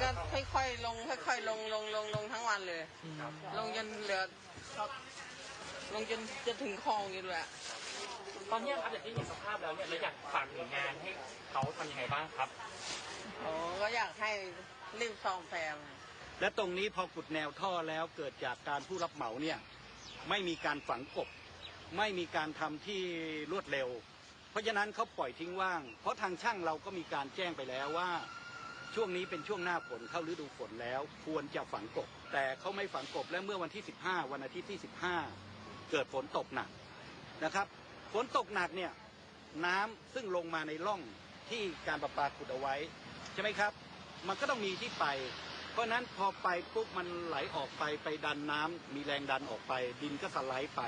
ก็ค่อยๆลงค่อยๆลงลงลงลงทั้งวันเลย ลงจนเหลือลงจนจะถึงคลองอยู่เลยอะตอนเนี้ยครับอย่างที่เห็นสภาพแล้วเนี่ยเราอยากฝากหน่วยงานให้เขาทำยังไงบ้างครับ โอ้ก็อยากให้รีบซ่อมแซมและตรงนี้พอขุดแนวท่อแล้วเกิดจากการผู้รับเหมาเนี่ยไม่มีการฝังกบ ไม่มีการทำที่รวดเร็ว เพราะฉะนั้นเขาปล่อยทิ้งว่าง เพราะทางช่างเราก็มีการแจ้งไปแล้วว่า ช่วงนี้เป็นช่วงหน้าฝนเข้าฤดูฝนแล้ว ควรจะฝังกบ แต่เขาไม่ฝังกบและเมื่อวันที่ 15 วันอาทิตย์ที่ 15 เกิดฝนตกหนักนะครับฝนตกหนักเนี่ยน้ำซึ่งลงมาในร่องที่การประปาขุดเอาไว้ ใช่ไหมครับ มันก็ต้องมีที่ไป เพราะนั้นพอไปปุ๊บมันไหลออกไปไปดันน้ำมีแรงดันออกไป ดินก็สไลด์ไป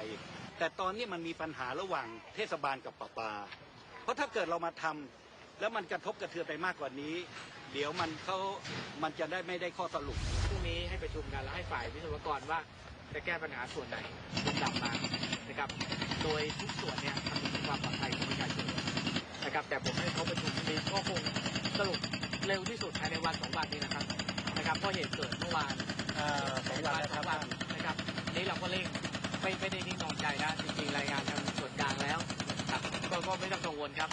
แต่ตอนนี้มันมีปัญหาระหว่างเทศบาลกับประปา เพราะถ้าเกิดเรามาทำ แล้วมันกระทบกระเทือนไปมากกว่านี้ เดี๋ยวมันเขามันจะได้ไม่ได้ข้อสรุปพรุ่งนี้ให้ประชุมกันแล้วให้ฝ่ายวิศวกรว่าจะแก้ปัญหาส่วนไหนลำดับมานะครับ โดยทุกส่วนเนี่ยคำนึงถึงความปลอดภัยของประชาชนนะครับ แต่ผมให้เขาประชุมนี้ก็คงสรุปเร็วที่สุดภายในวันสองวันนี้นะครับนะครับเพราะเหตุเกิดเมื่อวานสองวันสองวันนะครับนี่เราก็เร่งไม่ไม่ได้นิ่งนอนใจนะจริงๆรายงานทางส่วนกลางแล้วครับก็ไม่ต้องกังวลครับ